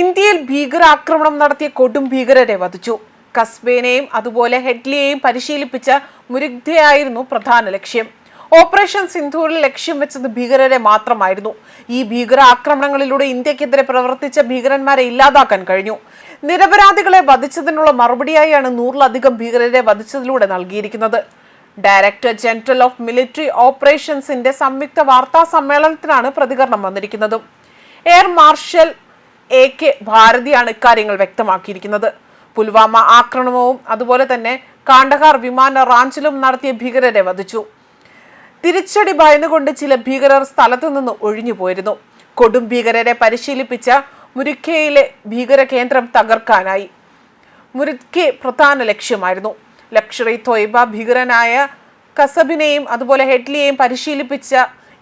ഇന്ത്യയിൽ ഭീകരാക്രമണം നടത്തിയ കൊടും ഭീകരരെ വധിച്ചു. കസ്ബേനെയും അതുപോലെ ഹെഡ്ലിയെയും പരിശീലിപ്പിച്ച മുരുഗ്ധയായിരുന്നു പ്രധാന ലക്ഷ്യം. ഓപ്പറേഷൻ സിന്ധൂരിൽ ലക്ഷ്യം വെച്ചത് ഭീകരരെ മാത്രമായിരുന്നു. ഈ ഭീകര ആക്രമണങ്ങളിലൂടെ ഇന്ത്യക്കെതിരെ പ്രവർത്തിച്ച ഭീകരന്മാരെ ഇല്ലാതാക്കാൻ കഴിഞ്ഞു. നിരപരാധികളെ വധിച്ചതിനുള്ള മറുപടിയായാണ് നൂറിലധികം ഭീകരരെ വധിച്ചതിലൂടെ നൽകിയിരിക്കുന്നത്. ഡയറക്ടർ ജനറൽ ഓഫ് മിലിറ്ററി ഓപ്പറേഷൻസിന്റെ സംയുക്ത വാർത്താ സമ്മേളനത്തിനാണ് പ്രതികരണം വന്നിരിക്കുന്നത്. എയർ മാർഷൽ എ കെ ഭാരതിയാണ് ഇക്കാര്യങ്ങൾ വ്യക്തമാക്കിയിരിക്കുന്നത്. പുൽവാമ ആക്രമണവും അതുപോലെ തന്നെ കാണ്ടഹാർ വിമാന റാഞ്ചിലും നടത്തിയ ഭീകരരെ വധിച്ചു. തിരിച്ചടി ഭയന്നുകൊണ്ട് ചില ഭീകരർ സ്ഥലത്തു നിന്ന് ഒഴിഞ്ഞു പോയിരുന്നു. കൊടും ഭീകരരെ പരിശീലിപ്പിച്ച മുരിക്കയിലെ ഭീകര കേന്ദ്രം തകർക്കാനായി. മുരിക്കെ പ്രധാന ലക്ഷ്യമായിരുന്നു. ലക്ഷറി തൊയ്ബ ഭീകരനായ കസബിനെയും അതുപോലെ ഹെഡ്ലിയെയും പരിശീലിപ്പിച്ച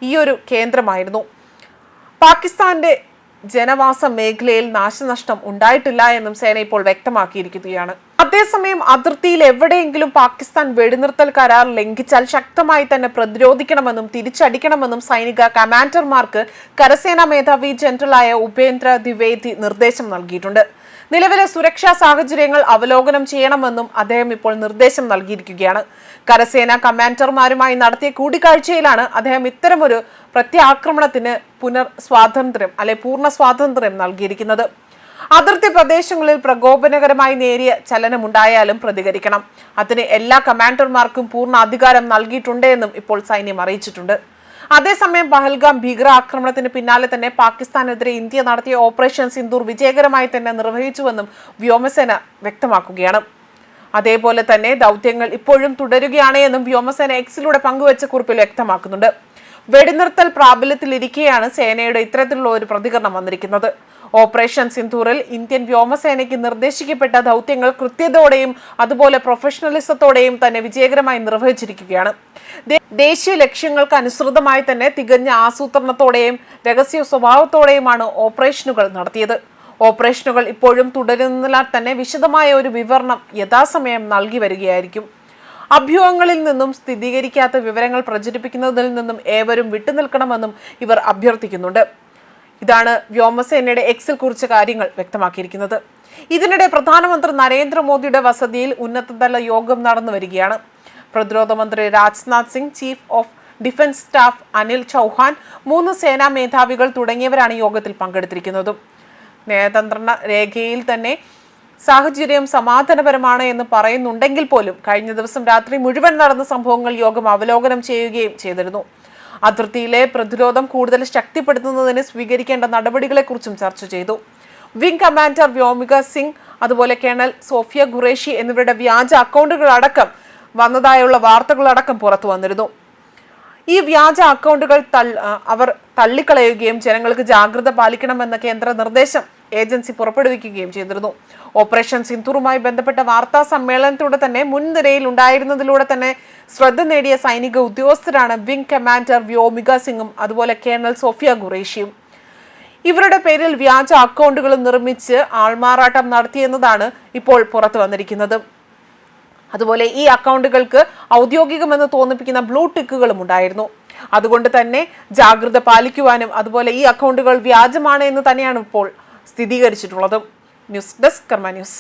ഈ ഒരു കേന്ദ്രമായിരുന്നു. പാകിസ്ഥാന്റെ ജനവാസ മേഖലയിൽ നാശനഷ്ടം ഉണ്ടായിട്ടില്ല എന്നും സേന ഇപ്പോൾ വ്യക്തമാക്കിയിരിക്കുകയാണ്. അതേസമയം അതിർത്തിയിൽ എവിടെയെങ്കിലും പാകിസ്ഥാൻ വെടിനിർത്തൽ കരാർ ലംഘിച്ചാൽ ശക്തമായി തന്നെ പ്രതിരോധിക്കണമെന്നും തിരിച്ചടിക്കണമെന്നും സൈനിക കമാൻഡർമാർക്ക് കരസേനാ മേധാവി ജനറലായ ഉപേന്ദ്ര ദ്വിവേദി നിർദ്ദേശം നൽകിയിട്ടുണ്ട്. നിലവിലെ സുരക്ഷാ സാഹചര്യങ്ങൾ അവലോകനം ചെയ്യണമെന്നും അദ്ദേഹം ഇപ്പോൾ നിർദ്ദേശം നൽകിയിരിക്കുകയാണ്. കരസേനാ കമാൻഡർമാരുമായി നടത്തിയ കൂടിക്കാഴ്ചയിലാണ് അദ്ദേഹം ഇത്തരമൊരു പ്രത്യാക്രമണത്തിന് പുനർ സ്വാതന്ത്ര്യം അല്ലെ പൂർണ സ്വാതന്ത്ര്യം നൽകിയിരിക്കുന്നത്. അതിർത്തി പ്രദേശങ്ങളിൽ പ്രകോപനകരമായി നേരിയ ചലനമുണ്ടായാലും പ്രതികരിക്കണം. അതിന് എല്ലാ കമാൻഡർമാർക്കും പൂർണ അധികാരം നൽകിയിട്ടുണ്ട് എന്നും ഇപ്പോൾ സൈന്യം അറിയിച്ചിട്ടുണ്ട്. അതേസമയം പഹൽഗാം ഭീകര ആക്രമണത്തിന് പിന്നാലെ തന്നെ പാകിസ്ഥാനെതിരെ ഇന്ത്യ നടത്തിയ ഓപ്പറേഷൻ സിന്ധൂർ വിജയകരമായി തന്നെ നിർവഹിച്ചുവെന്നും വ്യോമസേന വ്യക്തമാക്കുകയാണ്. അതേപോലെ തന്നെ ദൗത്യങ്ങൾ ഇപ്പോഴും തുടരുകയാണ് എന്നും വ്യോമസേന എക്സിലൂടെ പങ്കുവച്ച കുറിപ്പിൽ വ്യക്തമാക്കുന്നുണ്ട്. വെടിനിർത്തൽ പ്രാബല്യത്തിലിരിക്കെയാണ് സേനയുടെ ഇത്തരത്തിലുള്ള ഒരു പ്രതികരണം വന്നിരിക്കുന്നത്. ഓപ്പറേഷൻ സിന്ധൂറിൽ ഇന്ത്യൻ വ്യോമസേനയ്ക്ക് നിർദ്ദേശിക്കപ്പെട്ട ദൗത്യങ്ങൾ കൃത്യതയോടെയും അതുപോലെ പ്രൊഫഷണലിസത്തോടെയും തന്നെ വിജയകരമായി നിർവഹിച്ചിരിക്കുകയാണ്. ദേശീയ ലക്ഷ്യങ്ങൾക്ക് അനുസൃതമായി തന്നെ തികഞ്ഞ ആസൂത്രണത്തോടെയും രഹസ്യ സ്വഭാവത്തോടെയുമാണ് ഓപ്പറേഷനുകൾ നടത്തിയത്. ഓപ്പറേഷനുകൾ ഇപ്പോഴും തുടരുന്നതിനാൽ തന്നെ വിശദമായ ഒരു വിവരണം യഥാസമയം നൽകി വരികയായിരിക്കും. അഭ്യൂഹങ്ങളിൽ നിന്നും സ്ഥിരീകരിക്കാത്ത വിവരങ്ങൾ പ്രചരിപ്പിക്കുന്നതിൽ നിന്നും ഏവരും വിട്ടുനിൽക്കണമെന്നും ഇവർ അഭ്യർത്ഥിക്കുന്നുണ്ട്. ഇതാണ് വ്യോമസേനയുടെ എക്സിൽ കുറിച്ച കാര്യങ്ങൾ വ്യക്തമാക്കിയിരിക്കുന്നത്. ഇതിനിടെ പ്രധാനമന്ത്രി നരേന്ദ്രമോദിയുടെ വസതിയിൽ ഉന്നതതല യോഗം നടന്നു വരികയാണ്. പ്രതിരോധ മന്ത്രി Rajnath Singh chief of defence staff Anil Chauhan മൂന്ന് സേനാ മേധാവികൾ തുടങ്ങിയവരാണ് യോഗത്തിൽ പങ്കെടുത്തിരിക്കുന്നതും. നയതന്ത്ര രേഖയിൽ തന്നെ സാഹചര്യം സമാധാനപരമാണ് എന്ന് പറയുന്നുണ്ടെങ്കിൽ പോലും കഴിഞ്ഞ ദിവസം രാത്രി മുഴുവൻ നടന്ന സംഭവങ്ങൾ യോഗം അവലോകനം ചെയ്യുകയും ചെയ്തിരുന്നു. അതിർത്തിയിലെ പ്രതിരോധം കൂടുതൽ ശക്തിപ്പെടുത്തുന്നതിന് സ്വീകരിക്കേണ്ട നടപടികളെക്കുറിച്ചും ചർച്ച ചെയ്തു. വിംഗ് കമാൻഡർ വ്യോമിക സിംഗ് അതുപോലെ കേണൽ സോഫിയ ഖുറേഷി എന്നിവരുടെ വ്യാജ അക്കൗണ്ടുകൾ അടക്കം വന്നതായുള്ള വാർത്തകളടക്കം പുറത്തു വന്നിരുന്നു. ഈ വ്യാജ അക്കൗണ്ടുകൾ അവർ തള്ളിക്കളയുകയും ജനങ്ങൾക്ക് ജാഗ്രത പാലിക്കണമെന്ന കേന്ദ്ര നിർദ്ദേശം ഏജൻസി പുറപ്പെടുവിക്കുകയും ചെയ്തിരുന്നു. ഓപ്പറേഷൻ സിന്ധൂറുമായി ബന്ധപ്പെട്ട വാർത്താ സമ്മേളനത്തിലൂടെ തന്നെ മുൻനിരയിൽ ഉണ്ടായിരുന്നതിലൂടെ തന്നെ ശ്രദ്ധ നേടിയ സൈനിക ഉദ്യോഗസ്ഥരാണ് വിംഗ് കമാൻഡർ വ്യോമിക സിംഗും അതുപോലെ കേണൽ സോഫിയ ഖുറേഷിയും. ഇവരുടെ പേരിൽ വ്യാജ അക്കൗണ്ടുകൾ നിർമ്മിച്ച് ആൾമാറാട്ടം നടത്തിയെന്നതാണ് ഇപ്പോൾ പുറത്തു വന്നിരിക്കുന്നത്. അതുപോലെ ഈ അക്കൗണ്ടുകൾക്ക് ഔദ്യോഗികമെന്ന് തോന്നിപ്പിക്കുന്ന ബ്ലൂ ടിക്കുകളും ഉണ്ടായിരുന്നു. അതുകൊണ്ട് തന്നെ ജാഗ്രത പാലിക്കുവാനും അതുപോലെ ഈ അക്കൗണ്ടുകൾ വ്യാജമാണ് എന്ന് തന്നെയാണ് ഇപ്പോൾ സ്ഥിരീകരിച്ചിട്ടുള്ളത്. News desk Karma news.